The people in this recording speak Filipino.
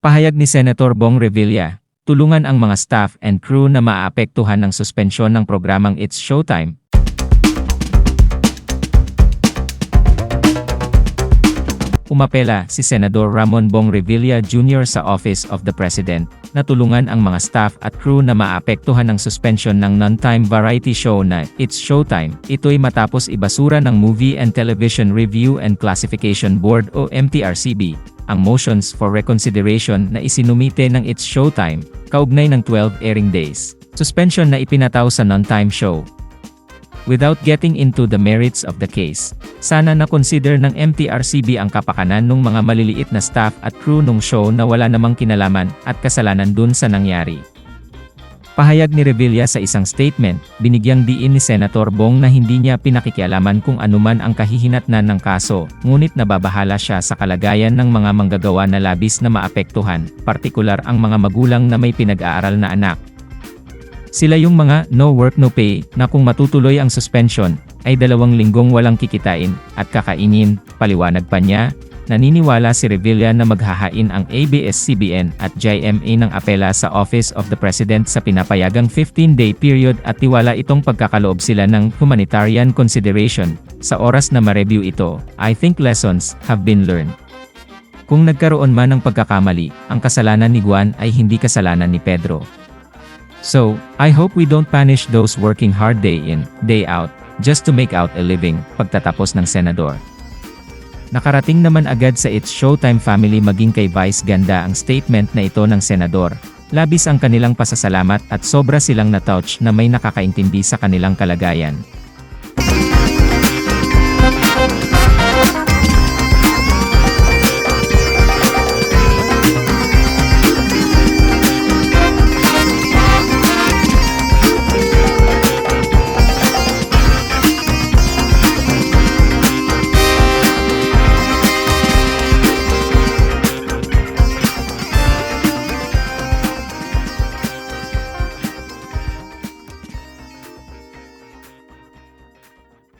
Pahayag ni Senator Bong Revilla, tulungan ang mga staff and crew na maaapektuhan ng suspensyon ng programang It's Showtime. Umapela si Senador Ramon Bong Revilla Jr. sa Office of the President na tulungan ang mga staff at crew na maapektuhan ng suspension ng non-time variety show na It's Showtime. Ito'y matapos ibasura ng Movie and Television Review and Classification Board o MTRCB ang motions for reconsideration na isinumite ng It's Showtime kaugnay ng 12 airing days. Suspension na ipinataw sa non-time show. Without getting into the merits of the case, sana na-consider ng MTRCB ang kapakanan ng mga maliliit na staff at crew ng show na wala namang kinalaman at kasalanan dun sa nangyari. Pahayag ni Revilla sa isang statement, binigyang diin ni Senator Bong na hindi niya pinakikialaman kung anuman ang kahihinatnan ng kaso, ngunit nababahala siya sa kalagayan ng mga manggagawa na labis na maapektuhan, partikular ang mga magulang na may pinag-aaral na anak. Sila yung mga no work no pay na kung matutuloy ang suspension, ay dalawang linggong walang kikitain at kakainin, paliwanag pa niya, naniniwala si Revilla na maghahain ang ABS-CBN at JMA ng apela sa Office of the President sa pinapayagang 15-day period at tiwala itong pagkakaloob sila ng humanitarian consideration. Sa oras na ma-review ito, I think lessons have been learned. Kung nagkaroon man ng pagkakamali, ang kasalanan ni Juan ay hindi kasalanan ni Pedro. So, I hope we don't punish those working hard day in, day out, just to make out a living, pagtatapos ng senador. Nakarating naman agad sa It's Showtime family maging kay Vice Ganda ang statement na ito ng senador. Labis ang kanilang pasasalamat at sobra silang na-touch na may nakakaintindi sa kanilang kalagayan.